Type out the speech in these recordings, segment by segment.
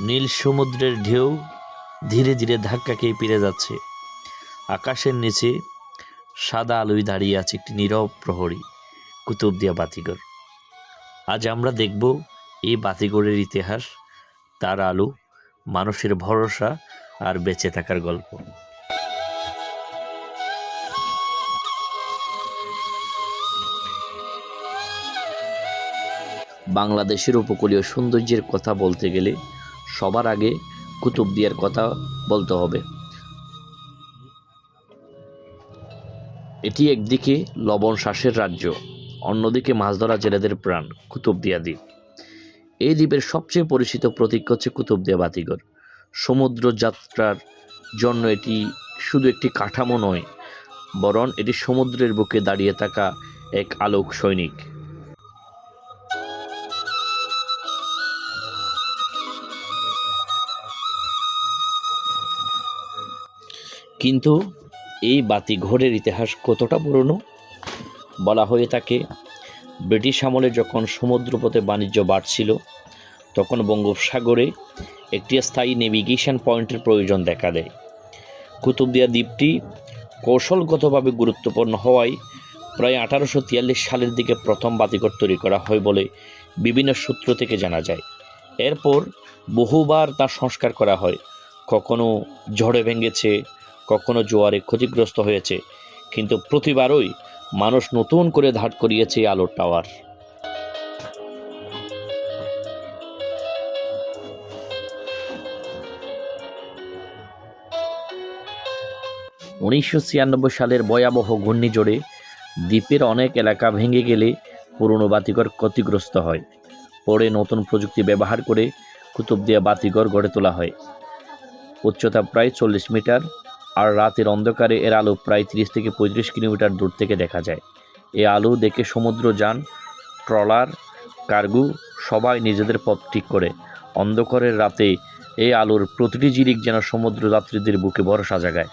নীল সমুদ্রের ঢেউ ধীরে ধীরে ধাক্কা খেয়ে পেরে যাচ্ছে। আকাশের নিচে সাদা আলোয় দাঁড়িয়ে আছে একটি নীরব প্রহরী কুতুবদিয়া বাতিঘর। আজ আমরা দেখব এই বাতিঘরের ইতিহাস, তার আলো, মানুষের ভরসা আর বেঁচে থাকার গল্প। বাংলাদেশের উপকূলীয় সৌন্দর্যের কথা বলতে গেলে সবার আগে কুতুবদিয়ার কথা বলতে হবে। এটি একদিকে লবণ শ্বাসের রাজ্য, অন্যদিকে মাছ ধরা জেলেদের প্রাণ কুতুবদিয়া দ্বীপ। এই দ্বীপের সবচেয়ে পরিচিত প্রতীক হচ্ছে কুতুবদিয়া বাতিঘর। সমুদ্র যাত্রার জন্য এটি শুধু একটি কাঠামো নয়, বরং এটি সমুদ্রের বুকে দাঁড়িয়ে থাকা এক আলোক সৈনিক। কিন্তু এই বাতিঘরের ইতিহাস কতটা পুরনো? বলা হয়ে থাকে, ব্রিটিশ আমলে যখন সমুদ্রপথে বাণিজ্য বাড়ছিল, তখন বঙ্গোপসাগরে একটি স্থায়ী নেভিগেশন পয়েন্টের প্রয়োজন দেখা দেয়। কুতুবদিয়া দ্বীপটি কৌশলগতভাবে গুরুত্বপূর্ণ হওয়ায় প্রায় আঠারোশো তিয়াল্লিশ সালের দিকে প্রথম বাতিঘর তৈরি করা হয় বলে বিভিন্ন সূত্র থেকে জানা যায়। এরপর বহুবার তার সংস্কার করা হয়। কখনো ঝড়ে ভেঙেছে কখনো জোয়ারে ক্ষতিগ্রস্ত হয়েছে, কিন্তু প্রতিবারই মানুষ নতুন করে ধার করিয়েছে আলোর টাওয়ার। উনিশশো ছিয়ানব্বই সালের ভয়াবহ ঘূর্ণিঝড়ে দ্বীপের অনেক এলাকা ভেঙে গেলে পুরনো বাতিঘর ক্ষতিগ্রস্ত হয়। পরে নতুন প্রযুক্তি ব্যবহার করে কুতুবদিয়া বাতিঘর গড়ে তোলা হয়। উচ্চতা প্রায় চল্লিশ মিটার আর রাতের অন্ধকারে এর আলো প্রায় তিরিশ থেকে পঁয়ত্রিশ কিলোমিটার দূর থেকে দেখা যায়। এ আলো দেখে সমুদ্র যান, ট্রলার, কার্গু সবাই নিজেদের পথ ঠিক করে। অন্ধকারের রাতে এই আলোর প্রতিটি জিরিক যেন সমুদ্র যাত্রীদের বুকে ভরসা জাগায়।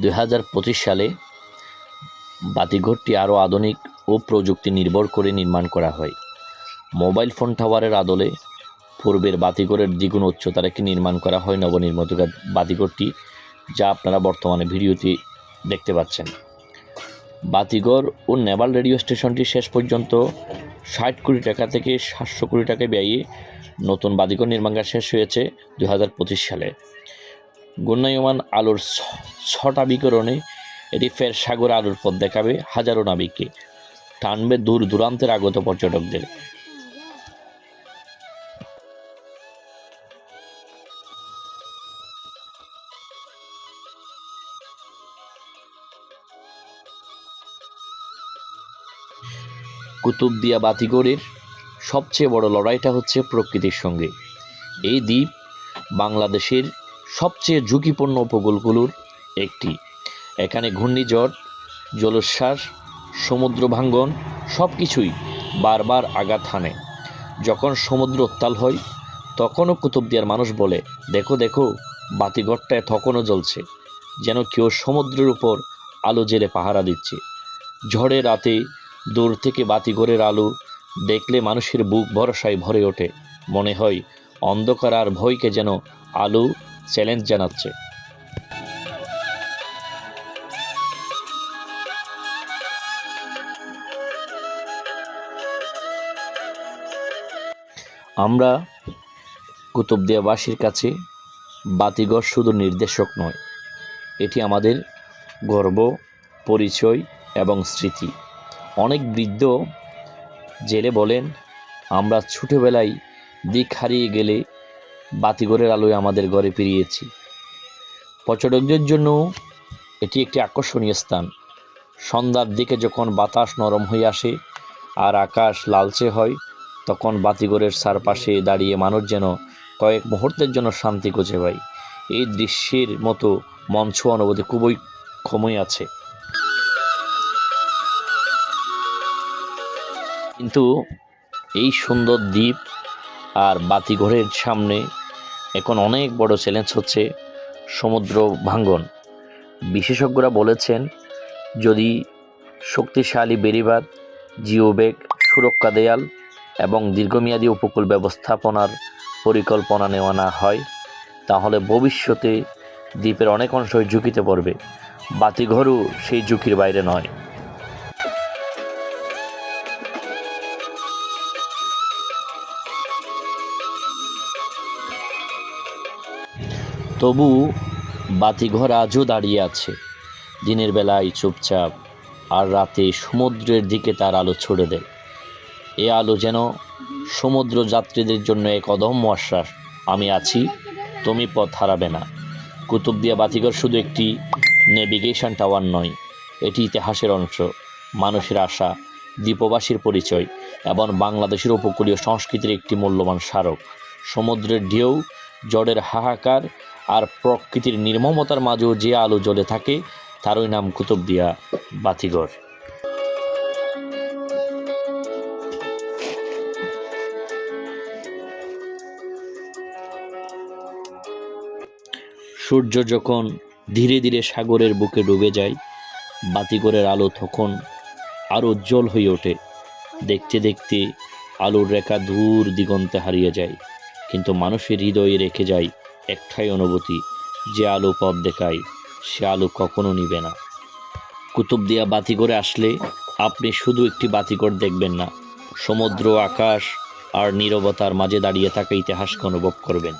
দুই হাজার পঁচিশ সালে বাতিঘরটি আরও আধুনিক ও প্রযুক্তি নির্ভর করে নির্মাণ করা হয়। মোবাইল ফোন টাওয়ারের আদলে পূর্বের বাতিঘরের দ্বিগুণ উচ্চতা রেখে নির্মাণ করা হয় নবনির্মিত বাতিঘরটি, যা আপনারা বর্তমানে ভিডিওতে দেখতে পাচ্ছেন। বাতিঘর ও নেভাল রেডিও স্টেশনটি শেষ পর্যন্ত ষাট কোটি টাকা থেকে সাতশো কোটি টাকা ব্যয়ে নতুন বাতিঘর নির্মাণ কাজ শেষ হয়েছে দু হাজার পঁচিশ সালে। ঘূর্ণায়মান আলোর ছটা বিকরণে এটি ফের সাগর আলোর পথ দেখাবে হাজারো নাবিককে। টানবে দূর দূরান্তের আগত পর্যটকদের। কুতুবদিয়া বাতিগড়ের সবচেয়ে বড় লড়াইটা হচ্ছে প্রকৃতির সঙ্গে। এই দ্বীপ বাংলাদেশের সবচেয়ে ঝুঁকিপূর্ণ উপকূলগুলোর একটি। এখানে ঘূর্ণিঝড়, জলোচ্ছ্বাস সমুদ্র ভাঙ্গন সব কিছুই বারবার আঘাত হানে। যখন সমুদ্র উত্তাল হয়, তখনও কুতুবদিয়ার মানুষ বলে, দেখো দেখো, বাতিঘরটায় তখনও জ্বলছে, যেন কেউ সমুদ্রের উপর আলো জেলে পাহারা দিচ্ছে। ঝড়ে রাতে দূর থেকে বাতিঘরের আলো দেখলে মানুষের বুক ভরসায় ভরে ওঠে। মনে হয় অন্ধকার আর ভয়কে যেন আলো চ্যালেঞ্জ জানাচ্ছে। আমরা কুতুবদিয়াবাসীর কাছে বাতিঘর শুধু নির্দেশক নয়, এটি আমাদের গর্ব, পরিচয় এবং স্মৃতি। অনেক বৃদ্ধ জেলে বলেন, আমরা ছোটোবেলায় দিক হারিয়ে গেলে বাতিঘরের আলোয় আমাদের ঘরে ফিরিয়েছি। পর্যটকদের জন্য এটি একটি আকর্ষণীয় স্থান। সন্ধ্যার দিকে যখন বাতাস নরম হয়ে আসে আর আকাশ লালচে হয় তখন বাতিঘরের চারপাশে দাঁড়িয়ে মানুষ যেন কয়েক মুহূর্তের জন্য শান্তি খুঁজে পায়। এই দৃশ্যের মতো মঞ্চ অনুভূতি খুবই কমই আছে। কিন্তু এই সুন্দর দ্বীপ আর বাতিঘরের সামনে এখন অনেক বড় চ্যালেঞ্জ হচ্ছে সমুদ্র ভাঙ্গন। বিশেষজ্ঞরা বলেছেন, যদি শক্তিশালী বেড়িবাঁধ জিওবেগ সুরক্ষা দেয়াল এবং দীর্ঘমেয়াদী উপকূল ব্যবস্থাপনার পরিকল্পনা নেওয়া না হয়, তাহলে ভবিষ্যতে দ্বীপের অনেক অংশই ঝুঁকিতে পড়বে। বাতিঘরও সেই ঝুঁকির বাইরে নয়। তবু বাতিঘর আজও দাঁড়িয়ে আছে। দিনের বেলায় চুপচাপ, আর রাতে সমুদ্রের দিকে তার আলো ছড়ে দেয়। এ আলো যেন সমুদ্র যাত্রীদের জন্য এক অদম্য আশ্বাস। আমি আছি, তুমি পথ হারাবে না। কুতুবদিয়া বাতিঘর শুধু একটি নেভিগেশন টাওয়ার নয়, এটি ইতিহাসের অংশ, মানুষের আশা, দ্বীপবাসীর পরিচয় এবং বাংলাদেশের উপকূলীয় সংস্কৃতির একটি মূল্যবান স্মারক। সমুদ্রের ঢেউ জড়ের হাহাকার আর প্রকৃতির নির্মমতার মাঝেও যে আলো জ্বলে থাকে, তারই নাম কুতুবদিয়া বাতিঘর। সূর্য যখন ধীরে ধীরে সাগরের বুকে ডুবে যায়, বাতিঘরের আলো তখন আরও উজ্জ্বল হয়ে ওঠে। দেখতে দেখতে আলোর রেখা দূর দিগন্তে হারিয়ে যায়, কিন্তু মানুষের হৃদয়ে রেখে যায় একটাই অনুভূতি, যে আলো পথ দেখায়, সে আলো কখনো নিবে না। কুতুবদিয়া বাতিঘরে আসলে আপনি শুধু একটি বাতিঘর দেখবেন না, সমুদ্র, আকাশ আর নীরবতার মাঝে দাঁড়িয়ে থাকা ইতিহাসকে অনুভব করবেন।